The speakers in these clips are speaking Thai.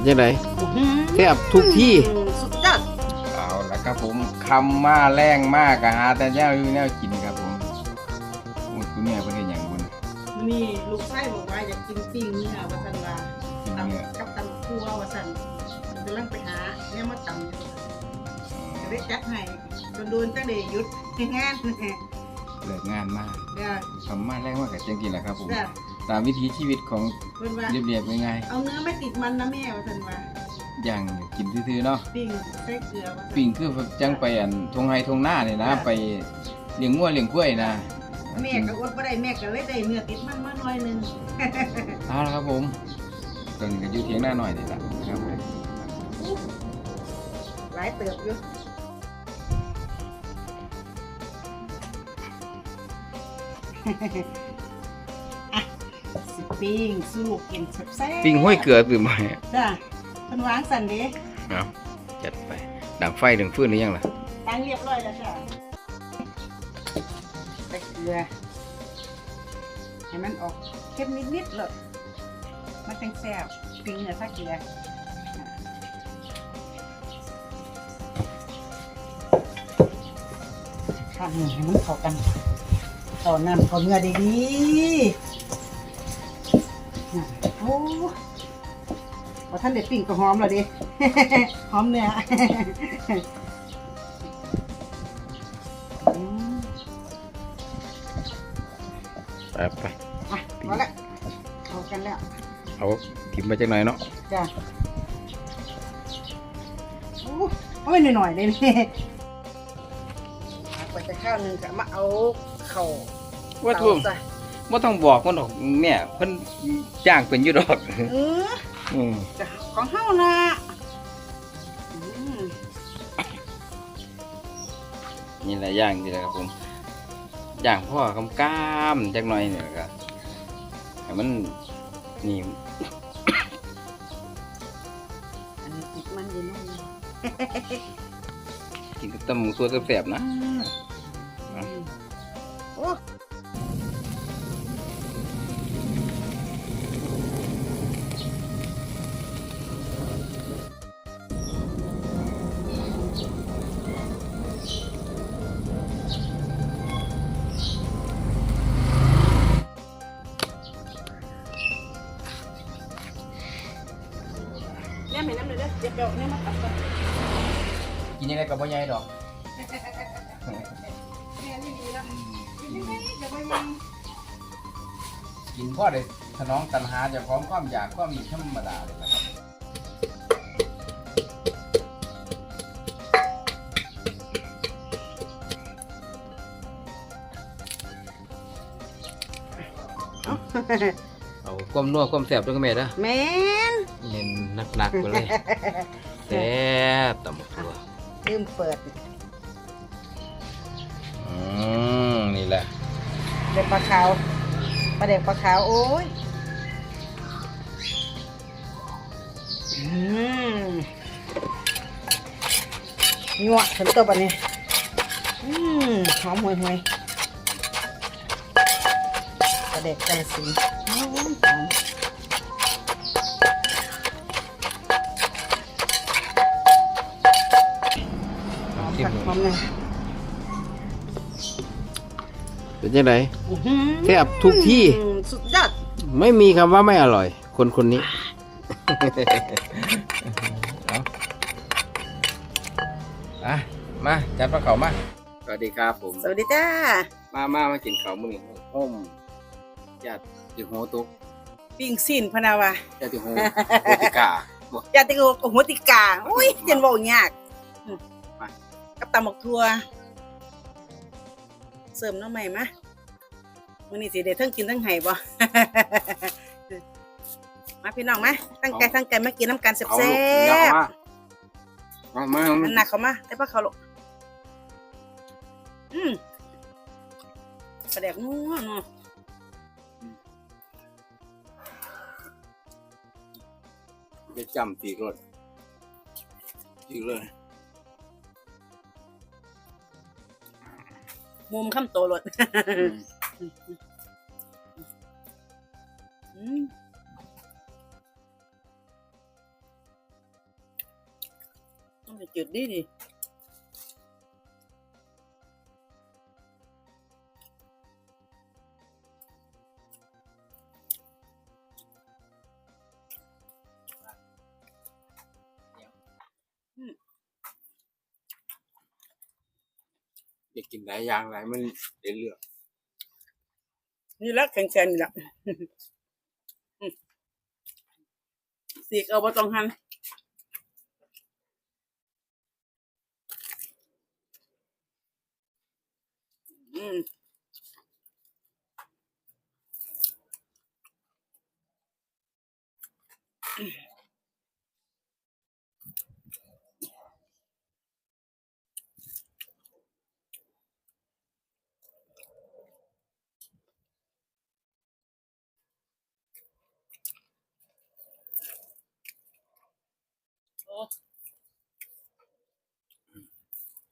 เป็นยังไงแทบทุกที่สุดยอดเอาละครับผมคำมาแรงมากอะหาแต่แนวอยู่แนวกินครับผมโอ้ยคุณแม่เป็นได้อย่างบุญนี่ลูกไส้บอกว่าอยากกินปิ้งเนื้อว่าสันว่ากินเนื้อตำกับตำคั่วว่าสันกำลังไปหาเนี่ยมาตำอยู่จะได้จัดให้โดนๆตั้งเดยหยุดงานเลิกงานมากเด้อคำมาแรงมากกับจังกินแหละครับผมเด้อ ตามวิถีชีวิตของเพิ่นว่าเรียบๆง่ายเอาเนื้อไม่ติดมันนะแม่ว่าสันว่าๆอย่างกินซื่อๆเนาะปิ้งใส่เกลือว่าซั่น ปิ่งคือจังไปอันทงไฮทงหน้าเนี่ยนะไปเลี้ยงงัวเลี้ยงกล้วยนะแม่ก็อดบ่ได้แม่ก็เลยได้เนื้อติดมันมาหน่อยหนึง เอาละครับผมตอนนี้ก็อยู่เทียงหน้าหน่อยนี่แหละครับผมหลายเติบอยู่อะ สิปิ้งสู้ลูกกินแซ่บๆปิ่งห้อยเกลือตื่นมาจ้ะเพิ่นวางสั่นเด้เอาจัดไปดังไฟดังฟืนหรือยังล่ะตั้งเรียบร้อยแล้วจ้ะใส่เกลือให้มันออกเค็มนิดๆเลยมันจังแซ่บปิ้งเนื้อใส่เกลือข้างให้มันเข้ากันเข้าน้ำเข้าเนื้อดีๆ น่ะโอ้พอท่านเด็ดปิ้งก็หอมแล้วดิ หอมเนื้ออืมไปไปอะพอละเข้ากันแล้ว เอาทิมมาจากหน่อยเนาะจ้ะโอ้โอ้ยหน่อยๆเลยนี่ไปจะข้าวหนึ่งจะมาเอาเข่าว่าทุ่ม เตาจ้ะว่าต้องบอกคนดอกแม่เพิ่นจ้างเป็นอยู่ดอกเอออืมจ้ะของเฮานะอืมนี่แหละย่างนี่แหละครับผมย่างพ่อกำกามจักหน่อยเนี่ยก็ให้มันนี่อันนี้ติดมันอยีนุ่มกินกับตำหมูตัวแสบๆนะ อืมโอ้ นี่ยไม่น้ำเลยเด้อเจ็บเดี๋ยวเนี่ยมาตัดก่อนกินยังไงกับบ่ใหญ่ดอกแม่นี่ดีแล้วกินยังไงเดี๋ยวไปยังกินพ่อได้สนองตัณหาเจากความความอยากความมีธรรมดาเลยนะครับเอาความนัวความแสบด้วยกันแม่นะ แม่นเน้น หนักๆไปเลยแซ่บตำบักตัวลืมเปิดอืมนี่แหละเด็กปลาขาวปลาเด็กปลาขาวโอ้ยอืมยั่วถึงตัวปะเนี่ยอืมหอมห่วยห่วยปลาเด็กกระสีหอมหอม หอมชิมค่ะดูหอมเลยเป็นยังไงอื้อหือแทบทุกที่อืมสุดยอด ไม่มีคำว่าไม่อร่อย คนคนนี้อะมาจัดปลาเขามา สวัสดีครับผม สวัสดีจ้า มามามากินข้าวมื้อนี้ต้มญาติติโฮตุกปิ้งซีนพะนาวาญาติโฮโฮติกาบ่ยาติโกโกโหติกา อุ้ยเจนบอกยากอืมกับ ตำหมกทัวเสริมหน้องใหม่มะมื้อนี้สิได้ทั้งกินทั้งไห้บ่ มาพี่น้องมาตั้งใจตั้งใจมากินน้ำกันแซ่เอาลูกยาวบมามามาๆมันหนักเขามาได้ปะเขาลูกอืมปลาแดกนัวเนาะจะจำตีรถตีเลย มุมข้ามโตรถต้องจืดดีดี อยากกินหลายอย่างหลายมันได้เลือกนี่ละแข็งแข็งนี่ละสีกเอาบ่ต้องหันอืม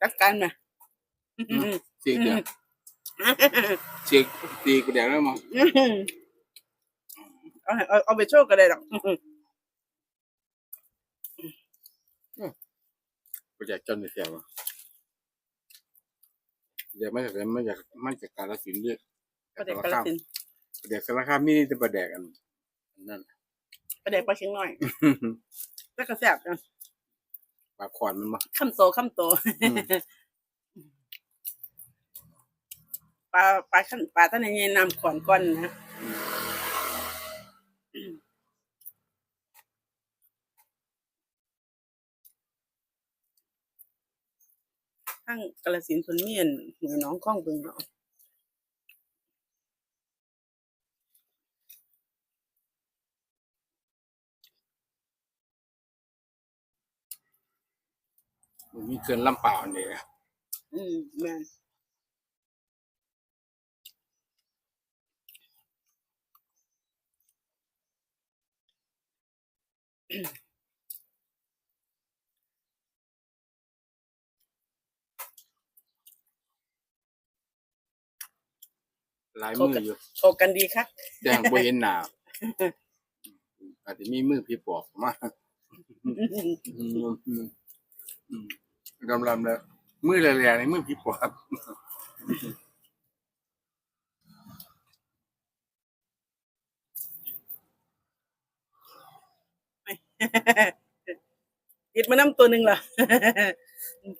จัดการมาเสียกเดียวเสียกตีกระเดียวแล้วมั้งเอาให้เอาเอาไปโชว์ก็ได้หรอกกระเดียวจนเสียวเดี๋ยวไม่จากไม่จากไม่จากการละสินเลือกประเด็กกระสินธุ์กระเดียวสารคามมีแต่ประแดกอันนั่นประเด็กปลาเชียงน้อยแล้วก็แซ่บจัง ปลาขอนมันมาคำโตคำโตอืม ปลาปลาขั้นปลาท่านในน้ำขอนก้อนนะทั้งกระสินธุ์คนเมียนหวยน้องข้องบึงเนาะ มันมีเกินลำเปล่าอันเดียวอืมแม่นหลายมืออยู่โชว์กันดีครับแจ้งบ่เห็นหน้าอาจจะมีมือพี่ปอบมา อืมอืมอืมกำลังแล้วมือแรงๆในมือพี่ปอบติดมาน้ำตัวหนึ่งเหรอ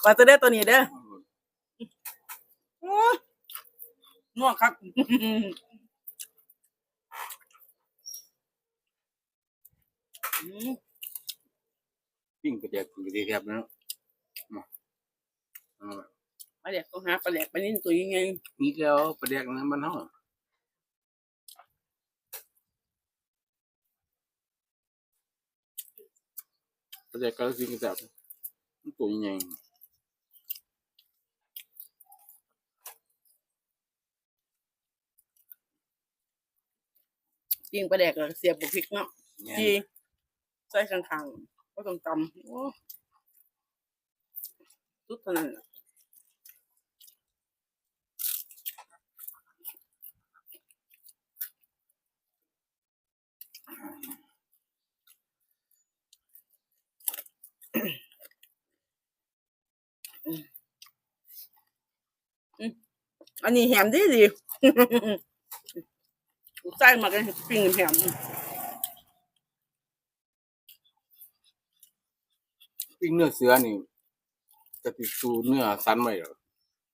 ขอจะได้ตัวนี้เด้อโอ้ยน่วงครับอืมปิ้งกระเดียกกระเดียกแคบนะมาเอา ปลาแหลกต้องหาปลาแหลกปลานิ่นตัวยังไงมีแล้วประเดียกนั้นมันเฮาประเดียกก็สิกระจับมันตัวใหญ่ปิ้งปลาแหลกแล้วก็เสียบบุกพริกเนาะแม่นจีใส่ข้างๆก็ต้องตำโอ้ทุกเท่านั้ อันนี้แหมดีดีใส่มากันปิ้งแหมปิ้งเนื้อเสือนี่จะติดสูเนื้อสันไว้เหรอ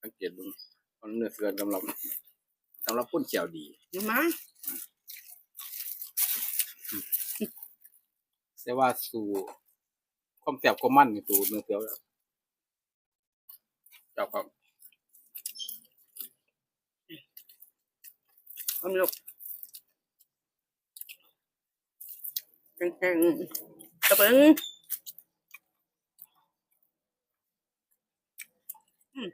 สังเกตดูมันเนื้อเสือสำหรับสำหรับคนเขียวดีมาแต่ว่าสู ความแสบความมันในตัวเนื้อเสียวแล้วเจ้าครับเอาลูกแข็งๆกระเบื้องอืม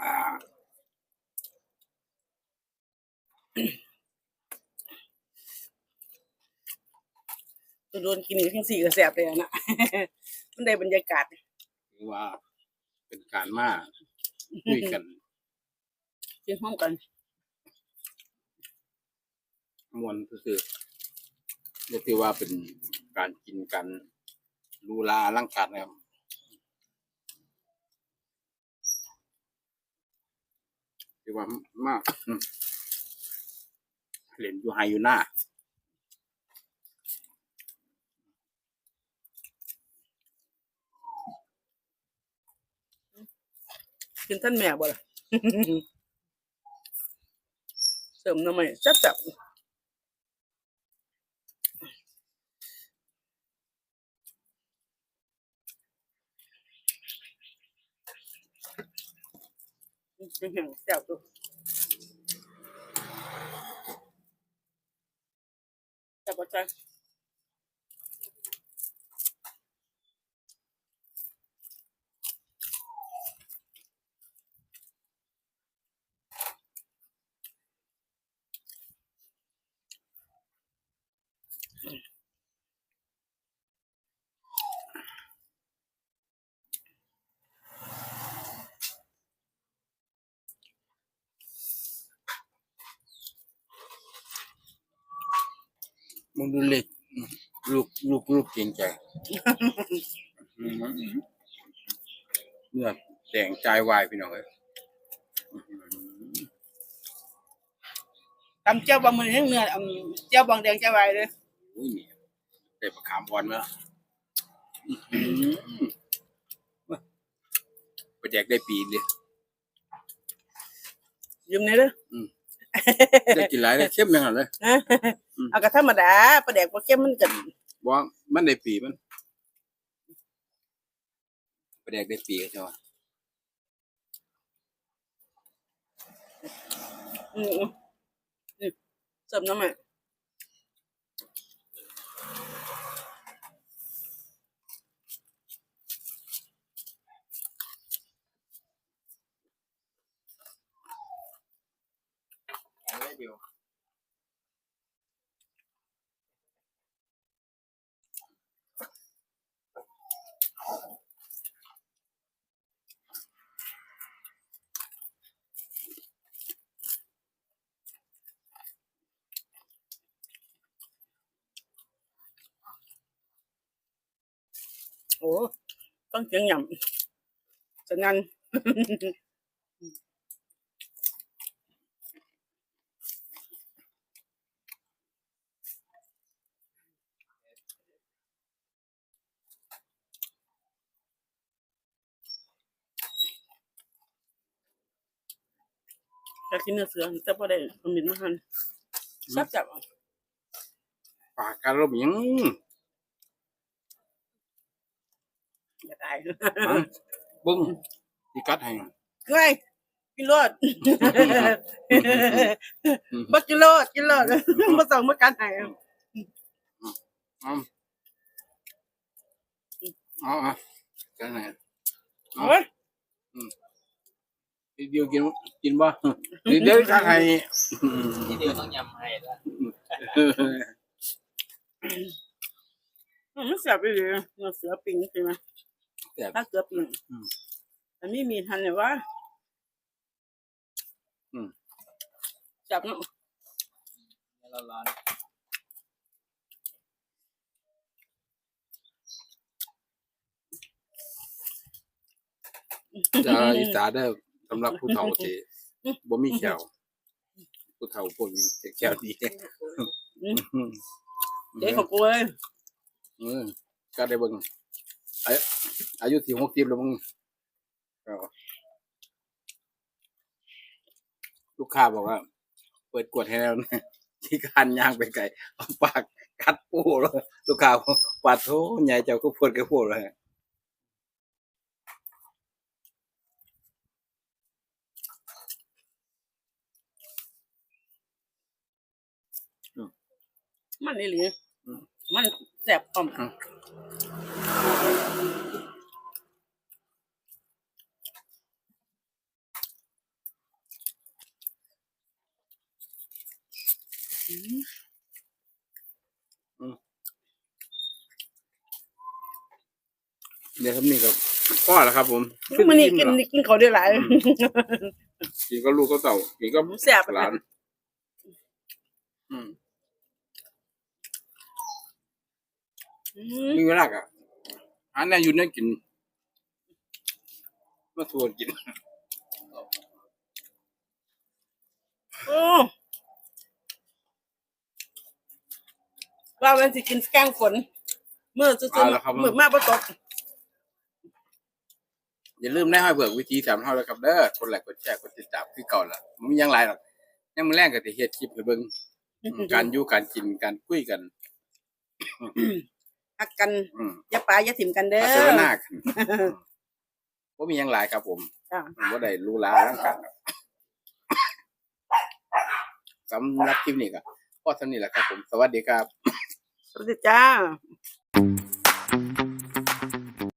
อ่า ตัวโดนกินอีกทั้งสี่ก็แสบเลยอะนะ มันได้บรรยากาศถือว่า เป็นการมาคุยกันกินพร้อมกันมวนก็คือเรียกได้ว่าเป็นการกินกันรูลาร่างการนะครับเรียกว่ามากอืมเล่นอยู่ไฮอยู่หน้า กินท่านแม่บ่ล่ะเสริมหน้ำใหม่จับจับเป็นแห่งแซ่บตัวจับปัจจัย มึงดูเล็กลูกลูกลูกเก่งใจอืมเนื้อแดงใจวายพี่น้องเอ้ยตำเจ้าบางมันเนื้ออืมเจ้าบางแดงเจ้าไว้เลยอุ้ยนี่ได้ประคามบอลมาไปแจกได้ปีเลยยืมเนี่อยเด้อได้กินหลายได้เข้มยังไงเลยอืม เอากระธรรมดาปลาแดกปลาเค็มมันกันว่ามันได้ปีมันไปแจกได้ปีใช่ไหมอืมอืมนี่เสริมน้ำใหม่เดียว โอ้ ต้องเสียงหย่ำจะงันอยากกินเนื้อเสือแต่พอได้มันมีมาหันซับจับปากการลมยัง อยากตาย มาเบิ้งที่กัดให้เฮ้ยกินรอดบ่กินรอดกินรอดมาส่งมากันให้เอาเอาเอากันไหนโอ้ยทีเดียวกินกินบ่ทีเดียวกัดให้ที่เดียวต้องยำให้ละมันเสียไปเลยเนื้อเสือปิงใช่ไหม แต่ถ้าเสือปิงอืมอันนี้มีทันเลยว่าอืม จับเนาะร้อนจะอีสานได้สำหรับผู้เฒ่าที่บ่มีแขวผู้เฒ่าพวกนี้แขวดีเด็กของกูเลย เออก็ได้เบิ่งอายุอายุที่60แล้วมึงก็ลูกค้าบอกว่า เปิดกวดให้แล้วนะที่การย่างไปไกลเอาปากกัดปูเลยลูกค้าบอกปาดโถใหญ่เจ้าก็ปวดก็ปวดเลยมันนี่หรือมันแสบอ่อมอืม เดี๋ยวครับนี่กับพ่อแล้วครับ ผมมันนี่กินกินเขาได้หลายกินก็ลูกก็เต่ากินก็แสบหลานมีเวลาอะอันนี้ยุ่นี่นกินมาสวนกินโอ้ ว่ามันสิกินแกงฝนเมื่อซื่อเอาละครับ ๆมือมาบ่ตกอย่าลืมได้ห้อยเบิกวิธีสามเท่าแล้วครับเด้อกดไลค์กดแชร์กดติดตามคือเก่าละมันมีหยังหลายหรอกยังมือแรกก็จะเฮ็ดคลิปให้เบิ่งอืมการอยู่การกินการคุยกันฮักกันอืมอย่าปาอย่าถิ่มกันเด้อาอเสวนากันบ่มีหยังหลายครับ ผมจ้ะบ่ได้รู้ลาร่างกันครับสำหรับคลิปนี้ก็พอเท่านี้แหละครับผม สวัสดีครับ สวัสดีจ้า